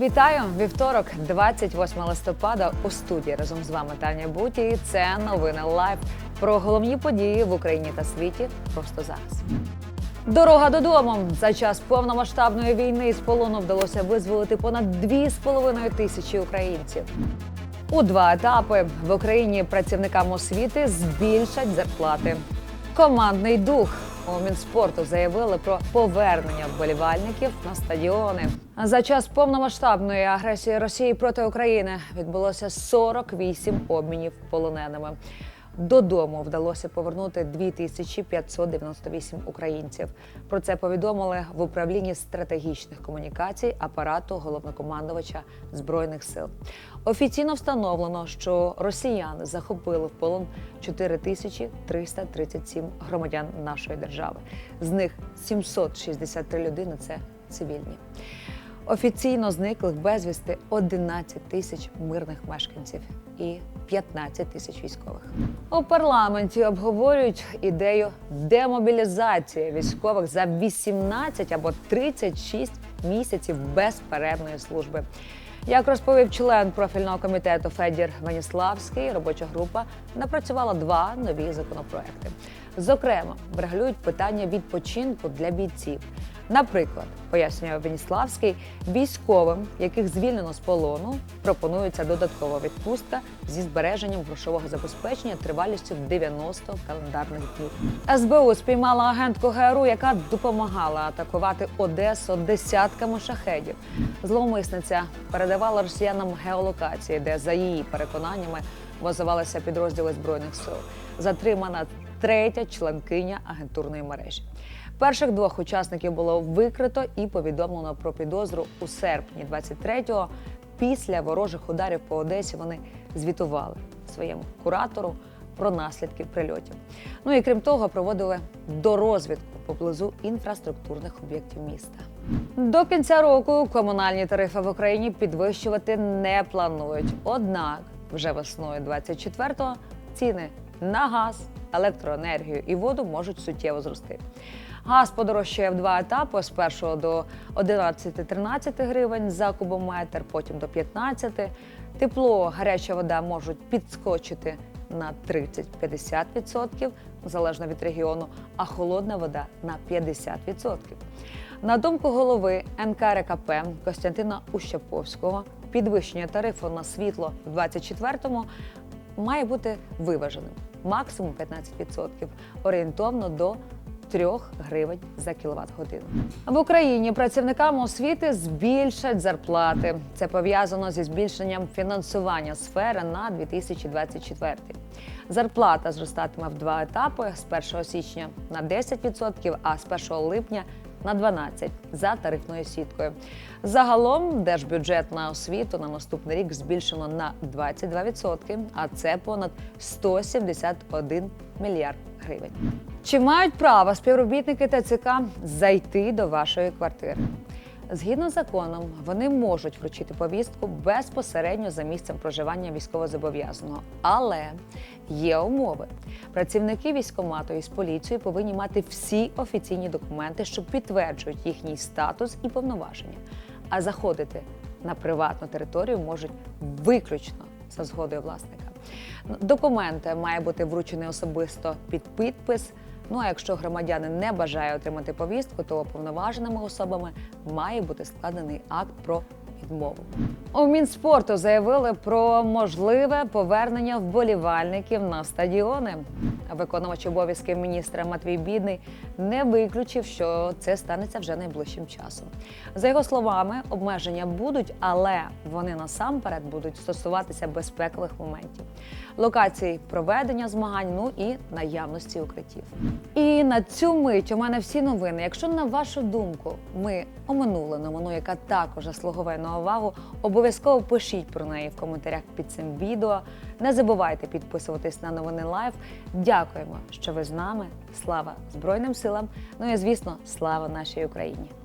Вітаю! Вівторок, 28 листопада. У студії разом з вами Таня Буті. Це новини лайв про головні події в Україні та світі. Просто зараз. Дорога додому за час повномасштабної війни з полону вдалося визволити понад 2,5 тисячі українців. У два етапи в Україні працівникам освіти збільшать зарплати. Командний дух у Мінспорту заявили про повернення вболівальників на стадіони. За час повномасштабної агресії Росії проти України відбулося 48 обмінів полоненими. Додому вдалося повернути 2598 українців. Про це повідомили в управлінні стратегічних комунікацій апарату головнокомандувача збройних сил. Офіційно встановлено, що росіяни захопили в полон 4337 громадян нашої держави. З них 763 людини це цивільні. Офіційно зниклих безвісти 11 тисяч мирних мешканців і 15 тисяч військових. У парламенті обговорюють ідею демобілізації військових за 18 або 36 місяців безперервної служби. Як розповів член профільного комітету Федір Веніславський, робоча група напрацювала два нові законопроекти. Зокрема, врегулюють питання відпочинку для бійців. Наприклад, пояснює Веніславський, військовим, яких звільнено з полону, пропонується додаткова відпустка зі збереженням грошового забезпечення тривалістю 90 календарних днів. СБУ спіймала агентку ГРУ, яка допомагала атакувати Одесу десятками шахедів. Зловмисниця передавала росіянам геолокації, де за її переконаннями базувалися підрозділи збройних сил. Затримана третя членкиня агентурної мережі. Перших двох учасників було викрито і повідомлено про підозру у серпні 23-го. Після ворожих ударів по Одесі вони звітували своєму куратору про наслідки прильотів. Ну і крім того, проводили дорозвідку поблизу інфраструктурних об'єктів міста. До кінця року комунальні тарифи в Україні підвищувати не планують. Однак вже весною 24-го ціни на газ, електроенергію і воду можуть суттєво зрости. Газ подорожчає в два етапи: з 1 до 11-13 гривень за кубометр, потім до 15. Тепло, гаряча вода можуть підскочити на 30-50%, залежно від регіону, а холодна вода на 50%. На думку голови НКРКП Костянтина Ущаповського, підвищення тарифу на світло в 24-му має бути виваженим, максимум 15%, орієнтовно до 3 гривень за кіловат годину. В Україні працівникам освіти збільшать зарплати. Це пов'язано зі збільшенням фінансування сфери на 2024. Зарплата зростатиме в два етапи з 1 січня на 10%, а з 1 липня на 12% за тарифною сіткою. Загалом держбюджет на освіту на наступний рік збільшено на 22%, а це понад 171 мільярд гривень. Чи мають право співробітники ТЦК зайти до вашої квартири? Згідно з законом, вони можуть вручити повістку безпосередньо за місцем проживання військовозобов'язаного. Але є умови. Працівники військкомату із поліцією повинні мати всі офіційні документи, що підтверджують їхній статус і повноваження. А заходити на приватну територію можуть виключно за згодою власника. Документи має бути вручений особисто під підпис. Ну а якщо громадянин не бажає отримати повістку, то уповноваженими особами має бути складений акт про відмову. У Мінспорту заявили про можливе повернення вболівальників на стадіони. Виконувач обов'язків міністра Матвій Бідний не виключив, що це станеться вже найближчим часом. За його словами, обмеження будуть, але вони насамперед будуть стосуватися безпекових моментів, локацій проведення змагань, ну і наявності укриттів. І на цю мить у мене всі новини. Якщо на вашу думку ми оминули новину, яка також заслуговує на увагу, обов'язково пишіть про неї в коментарях під цим відео. Не забувайте підписуватись на новини Лайв. Дякуємо, що ви з нами. Слава Збройним силам! Ну і звісно, слава нашій Україні!